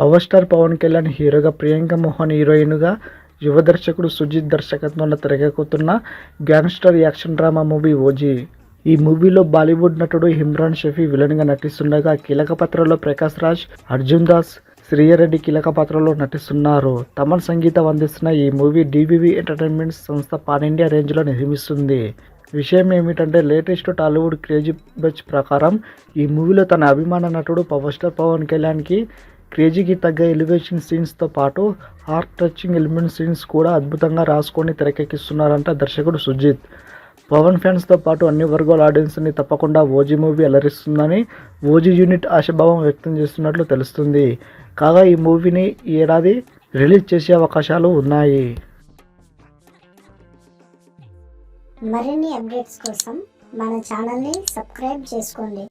Power star Pawan Kalyan హీరోగా ప్రియాంక మోహన్ హీరోయిన్గా యువ దర్శకుడు సుజిత్ దర్శకత్వంలో తెరకెక్కుతున్న gangster action drama movie OG. ఈ మూవీలో బాలీవుడ్ నటుడు ఇమ్రాన్ షఫీ విలన్గా నటిస్తుండగా కీలక పాత్రలో ప్రకాష్ రాజ్ అర్జున్ దాస్ శ్రీయరెడ్డి కీలక పాత్రలో నటిస్తున్నారు. తమన్ సంగీతం అందిస్తున్న ఈ మూవీ డివివి ఎంటర్టైన్మెంట్ సంస్థ పాన్ ఇండియా రేంజ్లో నిర్మిస్తుంది. విషయం ఏమిటంటే లేటెస్ట్ టాలీవుడ్ క్రేజీ బచ్ ప్రకారం ఈ మూవీలో తన అభిమాన నటుడు పవర్ స్టార్ పవన్ కళ్యాణ్కి క్రేజీకి తగ్గ ఎలివేషన్ సీన్స్తో పాటు హార్ట్ టచింగ్ ఎలిమెంట్ సీన్స్ కూడా అద్భుతంగా రాసుకొని తెరకెక్కిస్తున్నారంట దర్శకుడు సుజిత్. పవన్ ఫ్యాన్స్తో పాటు అన్ని వర్గాల ఆడియన్స్ని తప్పకుండా ఓజీ మూవీ అలరిస్తుందని ఓజీ యూనిట్ ఆశాభావం వ్యక్తం చేస్తున్నట్లు తెలుస్తుంది. కాగా ఈ మూవీని ఈ ఏడాది రిలీజ్ చేసే అవకాశాలు ఉన్నాయి. మరిన్ని అప్డేట్స్ కోసం మన ఛానల్ని సబ్స్క్రైబ్ చేసుకోండి.